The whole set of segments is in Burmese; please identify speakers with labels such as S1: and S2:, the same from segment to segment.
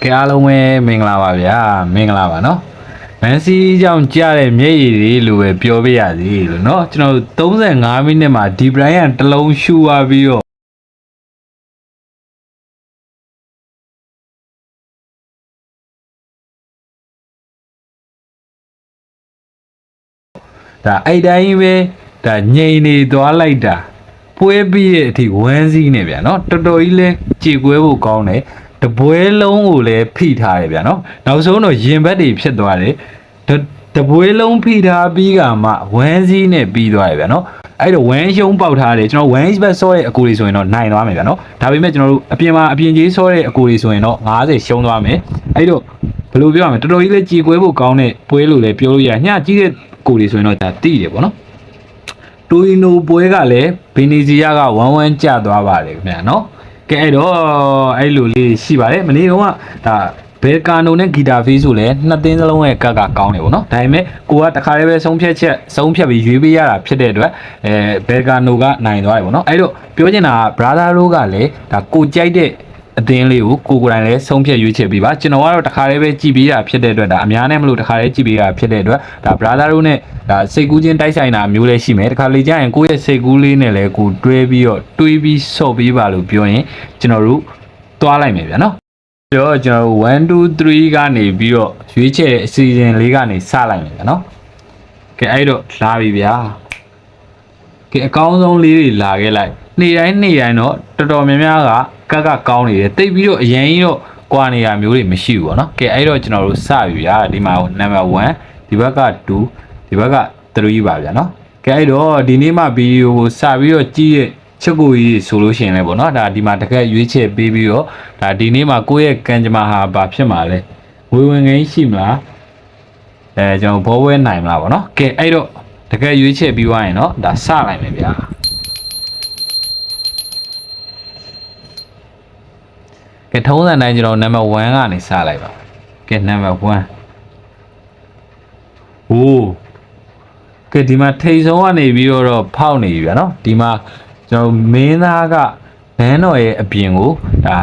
S1: ခင်အားလုံးပဲမင်္ဂလာပါဗျာမင်္ဂလာပါနော်မန်စီကြောင့်ကြားတဲ့မျက်ရည်တွေလိုပဲပြောပြရစီလို့နော်ကျွန်တော်35မိနစ်မှာဒီဘရိုင်းကတလုံးရှူသွားပြီးတော့ဒါအဲ့တိုင်းပဲဒါငြိမ်နေသွားလိုက်တာပွဲပြီးတဲ့အထိဝမ်းစည်းနေဗျာနော်တော်တော်ကြီးလဲကြေကွဲဖို့ကောင်းတယ် တပွဲလုံးကိုလည်းဖိထားတယ်ဗျာနော်နောက်ဆုံးတော့ရင်ဘတ်တွေဖြစ်သွားတယ်တပွဲလုံးဖိထားပြီးကမှဝမ်းစည်းနဲ့ပြီးသွားတယ်ဗျာနော်အဲ့တော့ဝမ်းရှုံးပေါက်ထားတယ်ကျွန်တော်ဝမ်းဘတ်ဆော့ရဲ့အကူတွေဆိုရင်တော့နိုင်သွားမယ်ဗျာနော်ဒါပေမဲ့ကျွန်တော်တို့အပြင်မှာအပြင်ကြီးဆော့တဲ့အကူတွေဆိုရင်တော့90ရှုံးသွားမယ်အဲ့တော့ဘယ်လိုပြောရမလဲတော်တော်ကြီးလေးကြေကွဲဖို့ကောင်းတဲ့ပွဲလို့လည်းပြောလို့ရညကြီးတဲ့ကူတွေဆိုရင်တော့ဒါတိတယ်ပေါ့နော်တိုရီနိုပွဲကလည်းဗီနီဇီယာက1-1ကျသွားပါတယ်ခင်ဗျာနော် ကဲအဲ့တော့အဲ့လိုလေးရှိပါတယ်မနေ့ကဒါဘယ်ကာနိုနဲ့ဂီတာဖေးဆိုလည်းနှစ်သင်းစလုံးရဲ့ကတ်ကကောင်းတယ်ပေါ့နော်ဒါပေမဲ့ကိုကတခါတည်းပဲဆုံးဖြတ်ချက်ဆုံးဖြတ်ပြီးရွေးပေးရတာဖြစ်တဲ့အတွက်အဲဘယ်ကာနိုကနိုင်သွားတယ်ပေါ့နော်အဲ့တော့ပြောချင်တာက brother တို့ကလည်းဒါကိုကြိုက်တဲ့ အသင်းလေးကိုကိုကိုယ်တိုင်လည်းဆုံးဖြတ်ရွေးချယ်ပေးပါကျွန်တော်ကတော့တခါတည်းပဲကြည်ပေးတာဖြစ်တဲ့အတွက်ဒါအများနဲ့မလို့တခါတည်းကြည်ပေးတာဖြစ်တဲ့အတွက်ဒါ brother တို့နဲ့ဒါစိတ်ကူးချင်းတိုက်ဆိုင်တာမျိုးလည်းရှိမယ်တခါလေကြာရင်ကိုယ့်ရဲ့စိတ်ကူးလေးနဲ့လည်းကိုတွဲပြီးတော့တွေးပြီးဆော့ပေးပါလို့ပြောရင်ကျွန်တော်တို့သွားလိုက်မယ်ဗျာနော်တော့ကျွန်တော်တို့1 2 3ကနေပြီးတော့ရွေးချယ်တဲ့အစီအစဉ်လေးကနေစလိုက်မယ်ဗျာနော်ကဲအဲ့တော့လာပြီဗျာကဲအကောင်းဆုံးလေးတွေလာခဲ့လိုက် နေ့တိုင်းနေ့တိုင်းတော့တော်တော်များများကကက်ကကောင်းနေတယ်တိတ်ပြီးတော့အရင်ကြီးတော့ကွာနေတာမျိုးတွေမရှိဘူးပေါ့နော်ကဲအဲ့တော့ကျွန်တော်တို့စပြီဗျာဒီမှာနံပါတ်1ဒီဘက်က2ဒီဘက်က3ပါဗျာနော်ကဲအဲ့တော့ဒီနေ့မှဗီဒီယိုကိုစပြီးတော့ကြည့်ရဲ့ချက်ကိုကြီးဆိုလို့ရှိရင်လည်းပေါ့နော်ဒါဒီမှာတကက်ရွေးချယ်ပေးပြီးတော့ဒါဒီနေ့မှကိုယ့်ရဲ့ကံကြမ္မာဟာဘာဖြစ်မှာလဲဝေဝင်ငင်းရှိမလားအဲကျွန်တော်ဘောဝဲနိုင်မလားပေါ့နော်ကဲအဲ့တော့တကယ်ရွေးချယ်ပြီးသွားရင်တော့ဒါစလိုက်မယ်ဗျာ ကဲထုံးစံတိုင်းကျွန်တော်နံပါတ်1ကနေစလိုက်ပါကဲနံပါတ်1ဟိုးကဲဒီမှာထိတ်ဆုံးကနေပြီးတော့ဖောက်နေပြီဗျာနော်ဒီမှာကျွန်တော်မင်းသားကနန်းတော်ရဲ့အပြင်ကိုဒါ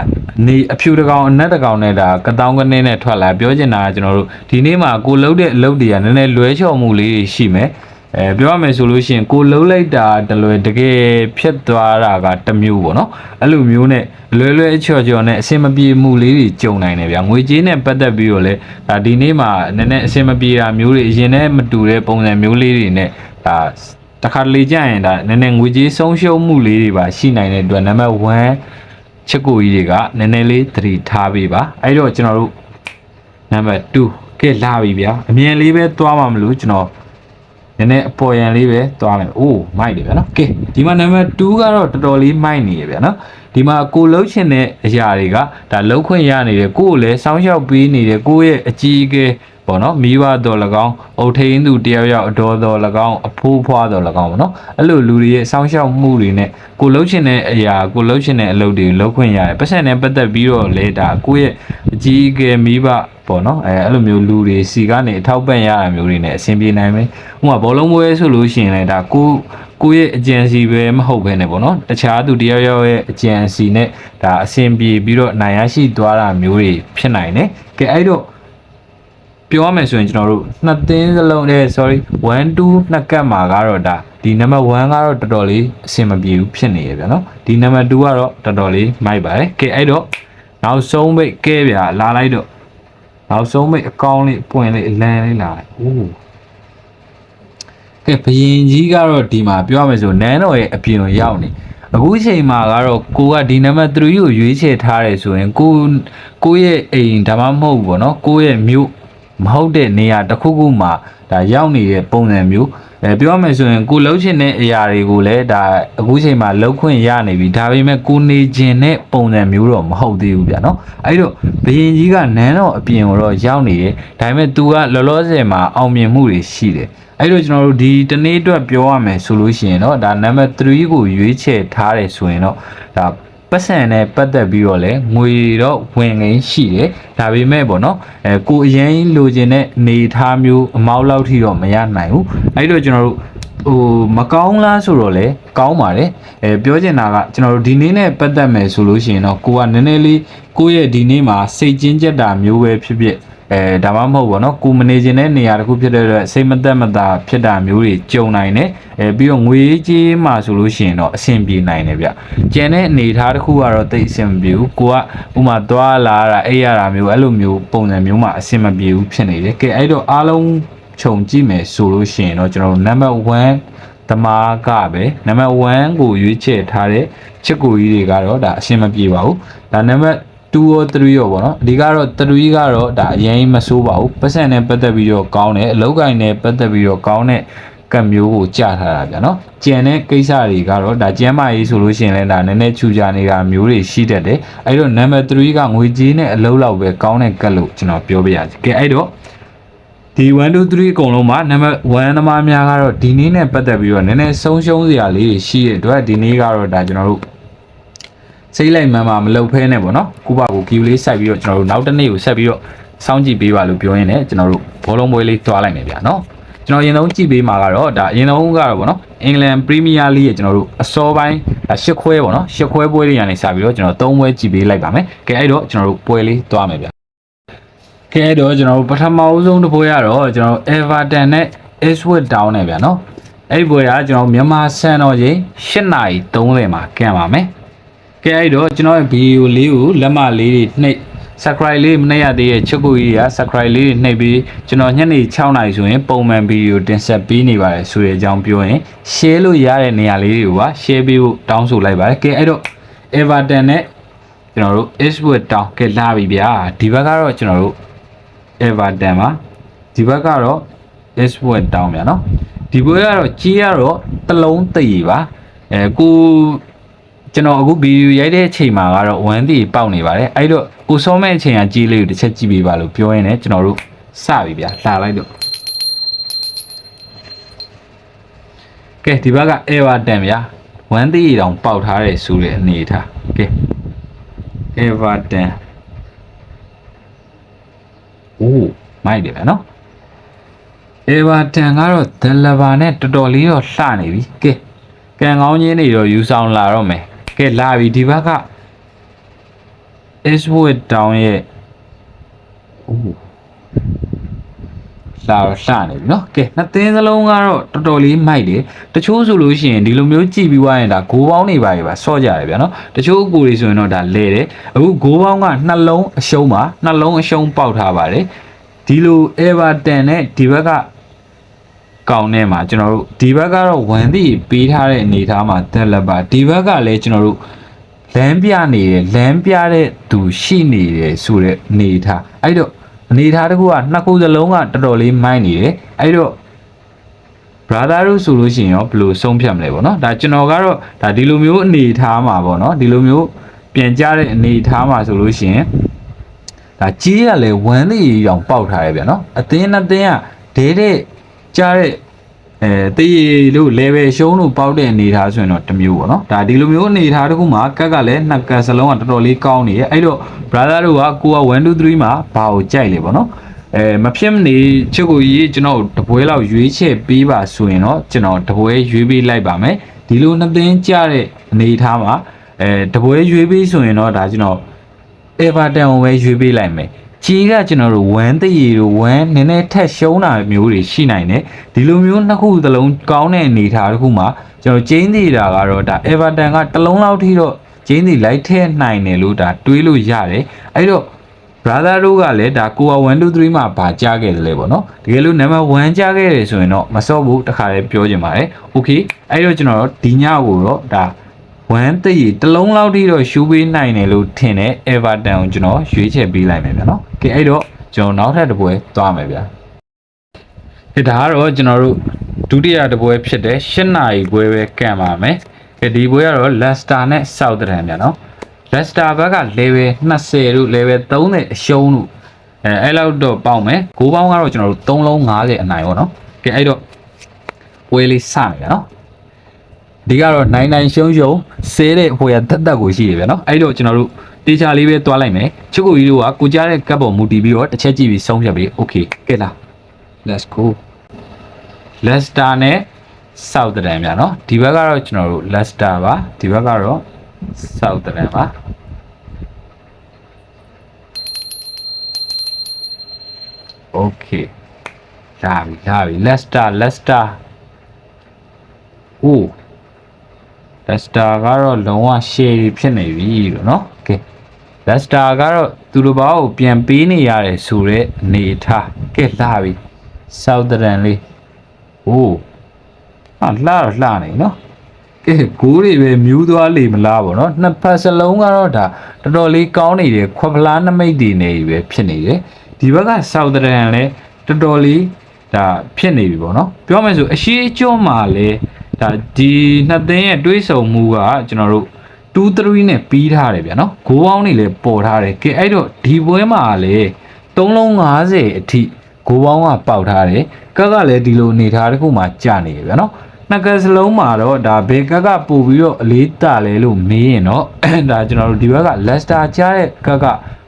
S1: နေအဖြူတစ်ကောင်အနက်တစ်ကောင်နဲ့ဒါကတောင်းကနေနဲ့ထွက်လာပြောချင်တာကကျွန်တော်တို့ဒီနေ့မှာကိုလှုပ်တဲ့အလုပ်တွေကနည်းနည်းလွဲချော်မှုလေးတွေရှိမယ် အဲပြောရမယ်ဆိုလို့ရှိရင်ကိုလှုပ်လိုက်တာတလွယ်တကယ်ဖြစ်သွားတာကတစ်မျိုးပေါ့နော်အဲ့လိုမျိုးနဲ့လွယ်လွယ်အချော်ချော်နဲ့အဆင်မပြေမှုလေးတွေကြုံနိုင်တယ်ဗျာငွေကြေးနဲ့ပတ်သက်ပြီးတော့လဲဒါဒီနေ့မှာနည်းနည်းအဆင်မပြေတာမျိုးတွေအရင်နဲ့မတူတဲ့ပုံစံမျိုးလေးတွေနဲ့ဒါတခါတလေကြာရင်ဒါနည်းနည်းငွေကြေးဆုံးရှုံးမှုလေးတွေပါရှိနိုင်တဲ့အတွက်နံပါတ်1ချက်ကိုကြီးတွေကနည်းနည်းလေးသတိထားပေးပါအဲ့တော့ကျွန်တော်တို့နံပါတ်2ကဲလာပြီဗျာအမြင်လေးပဲသွားမှာမလို့ကျွန်တော်န ည်းနည်းအပေါ်ရန်လေးပဲသွားမယ်။အိုးမိုက်တယ်ဗျာနော်။ကဲဒီမှာနံပါတ်2ကတော့တော်တော်လေးမိုက်နေရဗျာနော်။ဒီမှာကိုလှုပ်ချင်တဲ့အရာတွေကဒါလှုပ်ခွင့်ရနေတယ်ကိုကိုလည်းစောင်းလျှောက်ပေးနေတယ်ကိုရဲ့အကြီးအကဲ ပေါ့နော်မိဘတော်၎င်းအုတ်ထိန်သူတယောက်ယောက်အတော်တော်၎င်းအဖိုးဖွားတော်၎င်းပေါ့နော်အဲ့လိုလူတွေရဲ့စောင်းလျှောက်မှုတွေနဲ့ကိုလှုပ်ချင်တဲ့အရာကိုလှုပ်ချင်တဲ့အလုပ်တွေလှုပ်ခွင့်ရတယ်ပတ်စံနဲ့ပတ်သက်ပြီးတော့လဲဒါကိုရဲ့အကြီးအကဲမိဘပေါ့နော်အဲအဲ့လိုမျိုးလူတွေစီကနေအထောက်ပံ့ရတာမျိုးတွေနဲ့အဆင်ပြေနိုင်မယ်ဥပမာဘောလုံးပွဲဆိုလို့ရှိရင်လည်းဒါကိုကိုရဲ့ agency ပဲမဟုတ်ဘဲနဲ့ပေါ့နော်တခြားသူတယောက်ယောက်ရဲ့ agency နဲ့ဒါအဆင်ပြေပြီးတော့နိုင်ရရှိသွားတာမျိုးတွေဖြစ်နိုင်တယ်ကဲအဲ့တော့ ပြောရမယ်ဆိုရင်ကျွန်တော်တို့နှစ်သင်းစလုံးနဲ့ sorry 1 2နှစ်ကတ်မှာကတော့ဒါဒီနံပါတ်1ကတော့တော်တော်လေးအဆင်မပြေဘူးဖြစ်နေရဗျာနော်ဒီနံပါတ်2ကတော့တော်တော်လေးမိုက်ပါတယ်ကဲအဲ့တော့နောက်ဆုံးပိတ်ကဲဗျာလာလိုက်တော့နောက်ဆုံးပိတ်အကောင်းလေးပွင့်လေးအလန်းလေးလာလိုက်အိုးကဲဘယင်ကြီးကတော့ဒီမှာပြောရမယ်ဆိုနန်းတော်ရဲ့အပြင်ကိုရောက်နေအခုချိန်မှာကတော့ကိုကဒီနံပါတ်3ကိုရွေးချယ်ထားတယ်ဆိုရင်ကိုကိုရဲ့အိမ်ဒါမှမဟုတ်ဘူးပေါ့နော်ကိုရဲ့မြို့ မဟုတ်တဲ့နေရာတစ်ခုခုမှာဒါရောက်နေတဲ့ပုံစံမျိုးအဲပြောရမယ်ဆိုရင်ကိုလှုပ်ချင်တဲ့အရာတွေကိုလည်းဒါအခုချိန်မှာလှုပ်ခွင့်ရနေပြီဒါပေမဲ့ကိုနေခြင်းတဲ့ပုံစံမျိုးတော့မဟုတ်သေးဘူးဗျာနော်အဲ့တော့ဘယင်ကြီးကနန်းတော်အပြင်ကိုတော့ရောက်နေတယ်ဒါပေမဲ့ तू ကလောလောဆယ်မှာအောင်မြင်မှုတွေရှိတယ်အဲ့တော့ကျွန်တော်တို့ဒီတနေ့အတွက်ပြောရမယ်ဆိုလို့ရှိရင်တော့ဒါနံပါတ်3ကိုရွေးချယ်ထားတယ်ဆိုရင်တော့ဒါ ပတ်စံနဲ့ပတ်သက်ပြီးတော့လည်းငွေတော့ဝင်ငင်းရှိတယ်ဒါပေမဲ့ပေါ့နော်အဲကိုအရင်လိုချင်တဲ့နေထားမျိုးအမောက်လောက်ထိတော့မရနိုင်ဘူးအဲ့တော့ကျွန်တော်တို့ ဟိုမကောင်းလားဆိုတော့လေကောင်းပါတယ်အဲပြောချင်တာကကျွန်တော်တို့ဒီနေ့နဲ့ပတ်သက်မယ်ဆိုလို့ရှိရင်တော့ကိုကနည်းနည်းလေးကိုယ့်ရဲ့ဒီနေ့မှာစိတ်ကျဉ်ကျက်တာမျိုးပဲဖြစ်ဖြစ်အဲဒါမှမဟုတ်ဘောနော်ကိုမနေခြင်းတဲ့နေရာတစ်ခုဖြစ်တဲ့အတွက်စိတ်မသက်မသာဖြစ်တာမျိုးတွေကြုံနိုင်တယ်အဲပြီးတော့ငွေကြေးမှာဆိုလို့ရှိရင်တော့အဆင်ပြေနိုင်တယ်ဗျကျန်တဲ့အနေအထားတစ်ခုကတော့တိတ်အဆင်မပြေဘူးကိုကဥမာသွားလာတာအိပ်ရတာမျိုးအဲ့လိုမျိုးပုံစံမျိုးမှာအဆင်မပြေဘူးဖြစ်နေတယ်ကဲအဲ့တော့အားလုံး ခြုံကြည့်မယ်ဆိုလို့ရှိရင်တော့ကျွန်တော်တို့ number 1တမားကပဲနံပါတ်1ကိုရွေးချယ်ထားတဲ့ချစ်ကိုကြီးတွေကတော့ဒါအရှင်းမပြေပါဘူးဒါနံပါတ်2ရော3ရောပေါ့နော်အဓိကတော့3ကတော့ဒါအရင်မဆိုးပါဘူးပတ်စံနဲ့ပတ်သက်ပြီးတော့ကောင်းတယ်အလောက်ကိုင်းနဲ့ပတ်သက်ပြီးတော့ကောင်းတဲ့ကတ်မျိုးကိုကြာထားတာဗျာနော်ကြံတဲ့ကိစ္စတွေကတော့ဒါကျမ်းမာရေးဆိုလို့ရှိရင်လည်းဒါနည်းနည်းချူကြနေတာမျိုးတွေရှိတတ်တယ်အဲ့တော့နံပါတ်3ကငွေကြေးနဲ့အလောက်လောက်ပဲကောင်းတဲ့ကတ်လို့ကျွန်တော်ပြောပြရစီကဲအဲ့တော့ ဒီ1 2 3အကုန်လုံးမှာနံပါတ်1သမားများကတော့ဒီနေ့နဲ့ပတ်သက်ပြီးတော့နည်းနည်းဆုံးရှုံးစရာလေးတွေရှိတဲ့အတွက်ဒီနေ့ကတော့ဒါကျွန်တော်တို့စိတ်လိုက်မှန်မှမလုပ်ဖဲနဲ့ပေါ့နော်ကုပကိုကီးလေးစိုက်ပြီးတော့ကျွန်တော်တို့နောက်တစ်နေ့ကိုဆက်ပြီးတော့စောင့်ကြည့်ပေးပါလို့ပြောရင်းနဲ့ကျွန်တော်တို့ဘောလုံးပွဲလေးတွားလိုက်မယ်ဗျာနော်ကျွန်တော်အရင်ဆုံးကြည့်ပေးမှာကတော့ဒါအရင်ဆုံးကတော့ပေါ့နော်အင်္ဂလန်ပရီးမီးယားလိရဲ့ကျွန်တော်တို့အစောပိုင်းဒါရှစ်ခွဲပေါ့နော်ရှစ်ခွဲပွဲတွေကနေစပြီးတော့ကျွန်တော်သုံးပွဲကြည့်ပေးလိုက်ပါမယ်ကဲအဲ့တော့ကျွန်တော်တို့ပွဲလေးတွားမယ်ဗျာ ကဲအဲ့တော့ကျွန်တော်တို့ပထမအဦးဆုံးတစ်ပွဲကတော့ကျွန်တော်တို့ Everton နဲ့ Ipswich Town နဲ့ဗျာနော်အဲ့ဒီပွဲကကျွန်တော်မြန်မာစံတော်ချိန်8:30မှာကင်ပါမယ်ကဲအဲ့တော့ကျွန်တော်ရဲ့ video လေးကိုလက်မလေးတွေနှိပ် subscribe လေးမနှိပ်ရသေးရဲ့ချစ်ကိုကြီးက subscribe လေးတွေနှိပ်ပြီးကျွန်တော်ညနေ6နာရီဆိုရင်ပုံမှန် video တင်ဆက်ပေးနေပါတယ်ဆိုတဲ့အကြောင်းပြောရင် share လို့ရတဲ့နေရာလေးတွေကိုပါ share ပေးဖို့တောင်းဆိုလိုက်ပါတယ်ကဲအဲ့တော့ Everton နဲ့ကျွန်တော်တို့ Ipswich Town ကဲလာပြီဗျာဒီဘက်ကတော့ကျွန်တော်တို့ Everton ပါဒီဘက်ကတော့ Ipswich Town ဗျာနော်ဒီဘက်ကတော့ကြီးရတော့တလုံးတည်ပါအဲကိုကျွန်တော်အခုဗီဒီယိုရိုက်တဲ့အချိန်မှာကတော့1တီပေါက်နေပါတယ်အဲ့တော့ကိုစောမဲ့အချိန်ကကြီးလေးကိုတစ်ချက်ကြည့်ပေးပါလို့ပြောရင်းနဲ့ကျွန်တော်တို့စပြီဗျာလာလိုက်တော့ကဲဒီဘက်က Everton ဗျာ1တီတောင်ပေါက်ထားတယ်ဆိုတဲ့အနေထားကဲ Everton အိုးမိုက်တယ်ဗျာနော်အေဗာတန်ကတော့ဒလဘာနဲ့တော်တော်လေးတော့လှနေပြီကဲကံကောင်းချင်းတွေတော့ယူဆောင်လာတော့မယ်ကဲလာပြီဒီဘက်က Eastwood Town ရဲ့အိုး လာတော့လှနေပြီနော်ကဲနှစ်သင်းစလုံးကတော့တော်တော်လေးမိုက်တယ်တချို့ဆိုလို့ရှိရင်ဒီလိုမျိုးကြည့်ပြီးွားရင်ဒါဂိုးပေါင်းနေပါပြီပါဆော့ကြတယ်ဗျာနော်တချို့အကူတွေဆိုရင်တော့ဒါလဲတယ်အခုဂိုးပေါင်းကနှလုံးအရှုံးပါနှလုံးအရှုံးပေါက်ထားပါတယ်ဒီလို Everton နဲ့ဒီဘက်ကကောင်းနေမှာကျွန်တော်တို့ဒီဘက်ကတော့1သီပေးထားတဲ့အနေအထားမှာတက်လက်ပါဒီဘက်ကလည်းကျွန်တော်တို့လမ်းပြနေတယ်လမ်းပြတဲ့သူရှိနေတယ်ဆိုတဲ့အနေအထားအဲ့တော့ အနေအထားတစ်ခုကနှစ်ခုစလုံးကတော်တော်လေးမိုင်းနေတယ်အဲ့တော့ brother တို့ဆိုလို့ရှိရင်ရောဘယ်လိုဆုံးဖြတ်မလဲပေါ့နော်ဒါကျွန်တော်ကတော့ဒါဒီလိုမျိုးအနေအထားမှာပေါ့နော်ဒီလိုမျိုးပြန်ကြတဲ့အနေအထားမှာဆိုလို့ရှိရင်ဒါကြီးရလဲဝမ်းလေးရောင်ပေါက်ထားရဗျာနော်အသင်းနဲ့သင်းကဒဲတဲ့ကြားတဲ့ အဲတေးရီလို့ level ရှုံးလို့ပေါက်တဲ့အနေအထားဆိုရင်တော့တစ်မျိုးပေါ့နော်ဒါဒီလိုမျိုးအနေအထားတစ်ခုမှာကက်ကလည်းနှစ်ကက်စလုံးကတော်တော်လေးကောင်းနေရဲ့အဲ့တော့ brother တို့ကကိုက1 2 3မှာဘာကိုကြိုက်လဲပေါ့နော်အဲမဖြစ်မနေချစ်ကိုကြီးကျွန်တော်တပွဲလောက်ရွေးချက်ပေးပါဆိုရင်တော့ကျွန်တော်တပွဲရွေးပေးလိုက်ပါမယ်ဒီလိုနှစ်သိန်းကြတဲ့အနေအထားမှာအဲတပွဲရွေးပေးဆိုရင်တော့ဒါကျွန်တော် Everton ကိုပဲရွေးပေးလိုက်မယ် ကြီးကကျွန်တော်တို့ဝမ်းတရီတို့ဝမ်းနည်းနည်းထက်ရှုံးတာမျိုးတွေရှိနိုင်တယ်ဒီလိုမျိုးနှစ်ခုသလုံးကောင်းတဲ့အနေအထားတစ်ခုမှာကျွန်တော်ကျင်းသေးတာကတော့ဒါ Everton ကတစ်လုံးလောက်ထိတော့ကျင်းသေးလိုက်ထဲနိုင်တယ်လို့ဒါတွေးလို့ရတယ်အဲ့တော့ brother တို့ကလည်းဒါကိုက1 2 3မှာဗာကြားခဲ့တယ်လေပေါ့နော်တကယ်လို့ number 1ကြားခဲ့တယ်ဆိုရင်တော့မစော့ဘူးတခါလေးပြောချင်ပါတယ် okay အဲ့တော့ကျွန်တော်တို့ဒီညကိုတော့ဒါ 1တည်တလုံးလောက်ထိတော့ရှူပေးနိုင်တယ်လို့ထင်တယ် Everton ကိုကျွန်တော်ရွေးချယ်ပေးလိုက်မယ်ဗျာနော်ကဲအဲ့တော့ကျွန်တော်နောက်ထပ်တစ်ပွဲသွားမယ်ဗျာကဲဒါကတော့ကျွန်တော်တို့ဒုတိယတစ်ပွဲဖြစ်တဲ့၈နာရီပွဲပဲကန့်ပါမယ်ကဲဒီပွဲကတော့ Leicester နဲ့ Southampton ဗျာနော် Leicester ဘက်က level 20တို့ level 30အရှုံးတို့အဲအဲ့လောက်တော့ပေါက်မယ်ဂိုးပေါင်းကတော့ကျွန်တော်တို့3လုံး50အနိုင်ပေါ့နော်ကဲအဲ့တော့ပွဲလေးစမယ်ဗျာနော် ဒီကတော့နိုင်နိုင်ရှုံးရှုံးဆဲတဲ့ဟိုရတက်တက်ကိုရှိရဗျာနော်အဲ့တော့ကျွန်တော်တို့တေချာလေးပဲတွားလိုက်မယ်ချစ်ကိုကြီးတို့ကကိုကြားတဲ့ကပ်ပေါ်မူတည်ပြီးတော့တစ်ချက်ကြည့်ပြီးဆုံးဖြတ်ပြီး okay ကဲလား let's go Leicester နဲ့ Southern ဗျာနော်ဒီဘက်ကတော့ကျွန်တော်တို့ Leicester ပါဒီဘက်ကတော့ Southern ပါ Okay လာပြီလာပြီ Leicester Leicester အိုး Leicester ကတော့လုံးဝ share ဖြစ်နေပြီလို့နော် Okay Leicester ကတော့သူတို့ဘာကိုပြန်ပေးနေရတယ်ဆိုတော့အနေထားကဲလာပြီ Southern လေးအိုးဟာလှတော့လှနေနော်ကဲဂိုးတွေပဲမြူးသွားလေမလားပေါ့နော်နှစ်ဖက်စလုံးကတော့ဒါတော်တော်လေးကောင်းနေတယ်ခွက်ဖလားနမိတ်တွေနေပြီပဲဖြစ်နေတယ်ဒီဘက်က Southern လည်းတော်တော်လေးဒါဖြစ်နေပြီပေါ့နော်ပြောမယ်ဆိုအရှိအကျွန်းမှာလည်း ဒါဒီနှစ်သင်းရဲ့တွေးဆုံမှုကကျွန်တော်တို့2 3နဲ့ပြီးထားတယ်ဗျာနော်ဂိုးပေါင်းတွေလည်းပေါ်ထားတယ်ကဲအဲ့တော့ဒီပွဲမှာလည်း3လုံး50အထိဂိုးပေါင်းကပေါက်ထားတယ်ကက်ကလည်းဒီလိုအနေထားတစ်ခုမှကြာနေတယ်ဗျာနော်နှစ်ကက်စလုံးမှာတော့ဒါဘေကက်ကပို့ပြီးတော့အလေးတလဲလို့မေးရင်တော့ဒါကျွန်တော်တို့ဒီဘက်ကလက်စတာကြားတဲ့ကက်က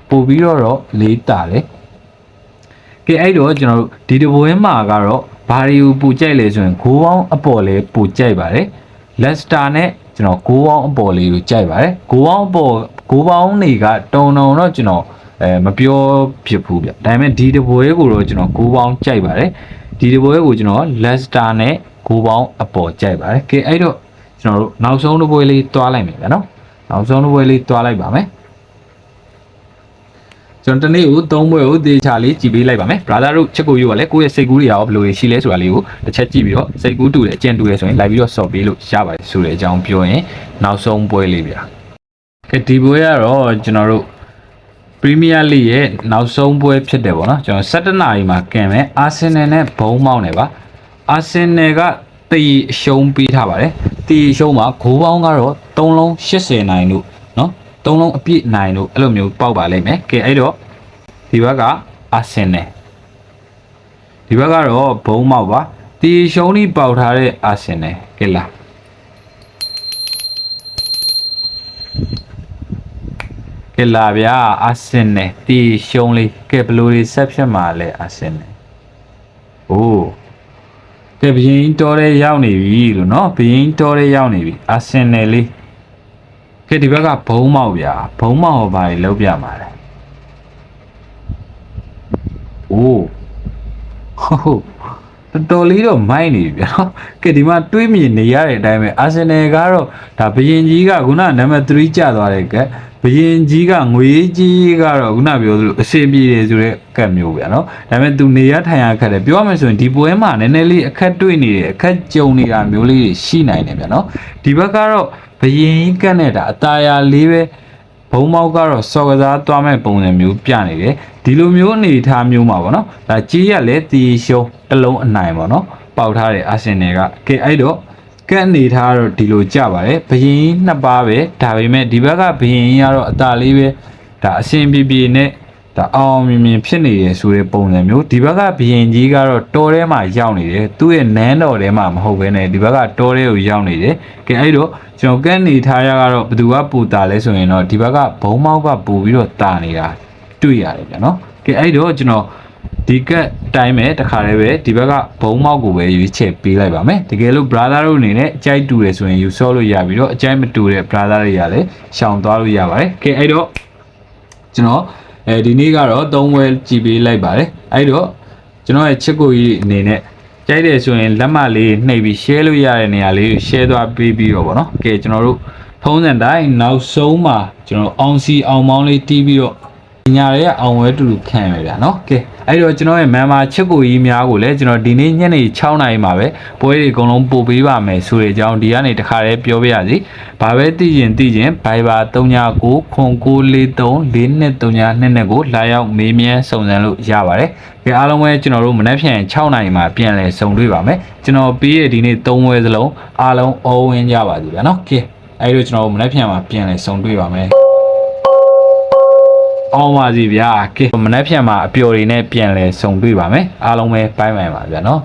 S1: ပို့ပြီးတော့တော့လေးတလဲကဲအဲ့တော့ကျွန်တော်တို့ဒီတပွဲမှာကတော့ ဘာတွေကိုပူကြိုက်လဲဆိုရင်ဂိုးပေါင်းအပေါ်လဲပူကြိုက်ပါတယ်လက်စတာနဲ့ကျွန်တော်ဂိုးပေါင်းအပေါ်လေးကိုကြိုက်ပါတယ်ဂိုးပေါင်းအပေါ်ဂိုးပေါင်းတွေကတုံတုံတော့ကျွန်တော်အဲမပြောဖြစ်ဘူးဗျဒါပေမဲ့ဒီတပွဲကိုတော့ကျွန်တော်ဂိုးပေါင်းကြိုက်ပါတယ်ဒီတပွဲကိုကျွန်တော်လက်စတာနဲ့ဂိုးပေါင်းအပေါ်ကြိုက်ပါတယ်ကဲအဲ့တော့ကျွန်တော်တို့နောက်ဆုံးတစ်ပွဲလေးတွားလိုက်မယ်ဗျနော်နောက်ဆုံးတစ်ပွဲလေးတွားလိုက်ပါမယ် ကျွန်တော်တနေ့ကိုသုံးပွဲကိုသေချာလေးကြည့်ပေးလိုက်ပါမယ်။ brother တို့ချက်ကိုယူကလည်းကိုယ့်ရဲ့စိတ်ကူးတွေရောဘယ်လိုရှိလဲဆိုတာလေးကိုတစ်ချက်ကြည့်ပြီးတော့စိတ်ကူးတူတယ်အကျင့်တူတယ်ဆိုရင်လိုက်ပြီးတော့ sort ပေးလို့ရပါတယ်ဆိုတဲ့အကြောင်းပြောရင်နောက်ဆုံးပွဲလေးဗျာ။ကဲဒီပွဲကတော့ကျွန်တော်တို့ Premier League ရဲ့နောက်ဆုံးပွဲဖြစ်တယ်ပေါ့နော်ကျွန်တော်17နာရီမှာကင်မယ်အာဆင်နယ်နဲ့ဘုံမောင်းနေပါအာဆင်နယ်ကတီအရှုံးပေးထားပါတယ်တီအရှုံးမှာဂိုးပေါင်းကတော့3လုံး80နိုင်လို့ နော်3လုံးအပြည့်နိုင်လို့အဲ့လိုမျိုးပေါက်ပါလိမ့်မယ်ကဲအဲ့တော့ဒီဘက်ကအာဆင်နယ်ဒီဘက်ကတော့ဘုံမောက်ပါတီရှုံးပြီးပေါက်ထားတဲ့အာဆင်နယ်ကဲလားကဲလာဗျာအာဆင်နယ်တီရှုံးလေးကဲဘယ်လို reception မှာလဲအာဆင်နယ်အိုးကဲဘရင်တော်ရဲရောက်နေပြီလို့နော်ဘရင်တော်ရဲရောက်နေပြီအာဆင်နယ်လေး ကဲဒီဘက်ကဘုံမောက်ဗျာဘုံမောက်ဟောပါလေလောက်ပြမှာလေအိုးဟုတ်တော်တော်လေးတော့မိုက်နေပြီဗျာနော်ကဲဒီမှာတွေးမြင်နေရတဲ့အတိုင်းပဲအာဆင်နယ်ကတော့ဒါဘရင်ကြီးကခုနနံပါတ်3ကျသွားတယ်ကဲဘရင်ကြီးကငွေကြီးကတော့ခုနပြောသလိုအစင်ပြေတယ်ဆိုတော့ကတ်မျိုးဗျာနော်ဒါပေမဲ့သူနေရထိုင်ရခက်တယ်ပြောရမယ်ဆိုရင်ဒီပွဲမှာနည်းနည်းလေးအခက်တွေ့နေတယ်အခက်ကြုံနေတာမျိုးလေးတွေရှိနိုင်တယ်ဗျာနော်ဒီဘက်ကတော့ ဘရင်ကြီးကတ်နေတာအตาရလေးပဲဘုံမောက်ကတော့စော်ကစားသွားမဲ့ပုံစံမျိုးပြနေတယ်ဒီလိုမျိုးအနေအထားမျိုးမှာပေါ့နော်ဒါကြီးရက်လည်းတီရှုံးတစ်လုံးအနိုင်ပေါ့နော်ပေါက်ထားတယ်အာဆင်နယ်ကကဲအဲ့တော့ ကတ်အနေထားတော့ဒီလိုကြပါတယ်ဘယင်းနှစ်ပါးပဲဒါပေမဲ့ဒီဘက်ကဘယင်းကတော့အตาလေးပဲဒါအရှင်ပြေပြေနဲ့ ဒါအောင်အောင်မြင်မြင်ဖြစ်နေရဆိုတဲ့ပုံစံမျိုးဒီဘက်ကဘယင်းကြီးကတော့တောထဲမှာရောက်နေတယ်သူ့ရဲ့နန်းတော်ထဲမှာမဟုတ်ဘဲနဲ့ဒီဘက်ကတောထဲကိုရောက်နေတယ်ကဲအဲ့တော့ကျွန်တော်ကတ်အနေထားရကတော့ဘယ်သူကပူတာလဲဆိုရင်တော့ဒီဘက်ကဘုံမောက်ကပူပြီးတော့တာနေတာတွေ့ရတယ်ဗျာနော်ကဲအဲ့တော့ကျွန်တော်ဒီကတ်တိုင်းပဲတခါတည်းပဲဒီဘက်ကဘုံမောက်ကိုပဲရွေးချယ်ပေးလိုက်ပါမယ်တကယ်လို့ brother တို့အနေနဲ့အကြိုက်တူတယ်ဆိုရင်ယူဆော့လို့ရပြီးတော့အကြိုက်မတူတဲ့ brother တွေကလည်းရှောင်သွားလို့ရပါတယ်ကဲအဲ့တော့ကျွန်တော် အဲဒီနေ့ကတော့သုံးဝဲကြည်ပေးလိုက်ပါတယ်အဲ့တော့ကျွန်တော်ရဲ့ချစ်ကိုကြီးအနေနဲ့ကြိုက်တယ်ဆိုရင်လက်မလေးနှိပ်ပြီး share လို့ရတဲ့နေရာလေးကို share သွားပေးပြီးတော့ဗောနော်ကဲကျွန်တော်တို့ထုံးစံတိုင်းနောက်ဆုံးမှာကျွန်တော်အောင်စီအောင်မောင်းလေးတီးပြီးတော့ ညာရဲအောင်ဝဲတူတူခံရဗျာနော်ကဲအဲ့တော့ကျွန်တော်ရဲ့မန်မာချစ်ကိုကြီးများကိုလည်းကျွန်တော်ဒီနေ့ညနေ6နာရီမှာပဲပွဲတွေအကုန်လုံးပို့ပေးပါမယ်ဆိုတဲ့အကြောင်းဒီကနေတခါတည်းပြောပြရစီဘာပဲသိရင်သိရင် Viber 39ခွန်943 4239နဲ့ကိုလာရောက်မေးမြန်းစုံစမ်းလို့ရပါတယ်ကဲအားလုံးပဲကျွန်တော်တို့မနက်ဖြန်6နာရီမှာပြန်လည်ဆုံတွေ့ပါမယ်ကျွန်တော်ပြီးရဒီနေ့3ဝဲစလုံးအားလုံးအော်ဝင်ကြပါစီဗျာနော်ကဲအဲ့တော့ကျွန်တော်တို့မနက်ဖြန်မှာပြန်လည်ဆုံတွေ့ပါမယ် အောင်ပါစီဗျာကဲမနေ့ဖြန်မှာအပျော်တွေနဲ့ပြန်လဲစုံတွေ့ပါမယ်အားလုံးပဲပိုင်းပိုင်ပါဗျာနော်